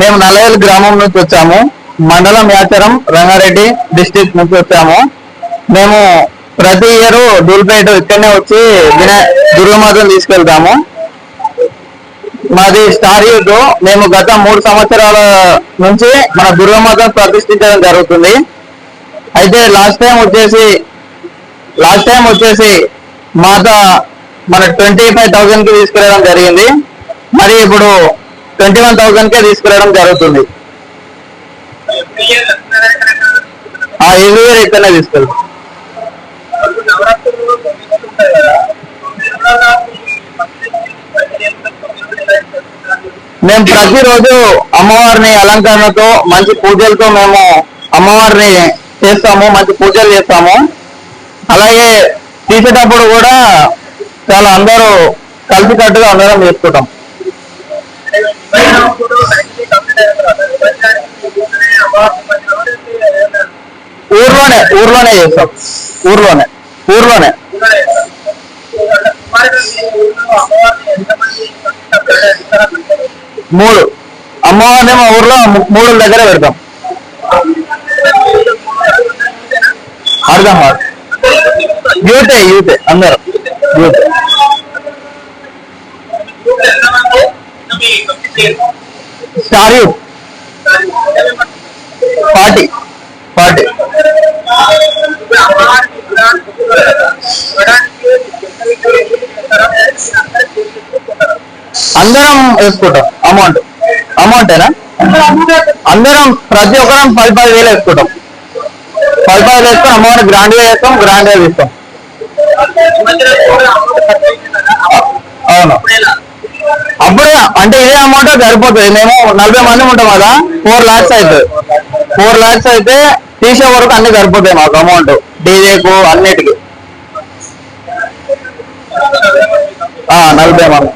మేము నలవేలు గ్రామం నుంచి వచ్చాము. మండలం యాచరం రంగారెడ్డి డిస్టిక్ నుంచి వచ్చాము. మేము ప్రతి ఇయర్ దూల్పేట ఇక్కడనే వచ్చి వినాయ దుర్గమాతను తీసుకెళ్తాము. మాది స్టార్ యూత్. మేము గత మూడు సంవత్సరాల నుంచి మన దుర్గమాతను ప్రతిష్ఠించడం జరుగుతుంది. అయితే లాస్ట్ టైం వచ్చేసి లాస్ట్ టైం వచ్చేసి మాత మన ట్వంటీ ఫైవ్ థౌజండ్కి తీసుకెళ్ళడం జరిగింది. మరి ఇప్పుడు ట్వంటీ వన్ థౌసండ్ కే తీసుకురావడం జరుగుతుంది. ఆ ఎవ్రీ ఇయర్ ఇక్కడనే తీసుకెళ్తాం మేము ప్రతిరోజు అమ్మవారిని అలంకరణతో మంచి పూజలతో మేము అమ్మవారిని చేస్తాము మంచి పూజలు చేస్తాము. అలాగే తీసేటప్పుడు కూడా చాలా అందరూ కలిసికట్టుగా అందరం చేసుకుంటాం. ఊర్లోనే ఊర్లోనే చేస్తాం ఊర్లోనే ఊర్లోనే మూడు అమ్మవారిని మా ఊర్లో ము- మూడు దగ్గర పెడతాం అర్థం కాదు యూతే యూతే అందరూ యూతే స్టార్ యూత్ పార్టీ. ఫార్టీ అందరం వేసుకుంటాం. అమౌంట్. అమౌంటేనా? అందరం ప్రతి ఒక్కరం పది పది వేలు వేసుకుంటాం. పది పది వేసుకొని అమౌంట్ గ్రాండ్గా వేస్తాం గ్రాండ్గా తీస్తాం. అవును. అప్పుడు అంటే ఇదే అమౌంట్ సరిపోతుంది. మేము నలభై మంది ఉంటాం కదా ఫోర్ లాక్స్ అవుతుంది. ఫోర్ లాక్స్ అయితే తీసే వరకు అన్ని సరిపోతాయి మాకు అమౌంట్. డీజేకు అన్నిటికీ. ఆ, నలభై మంది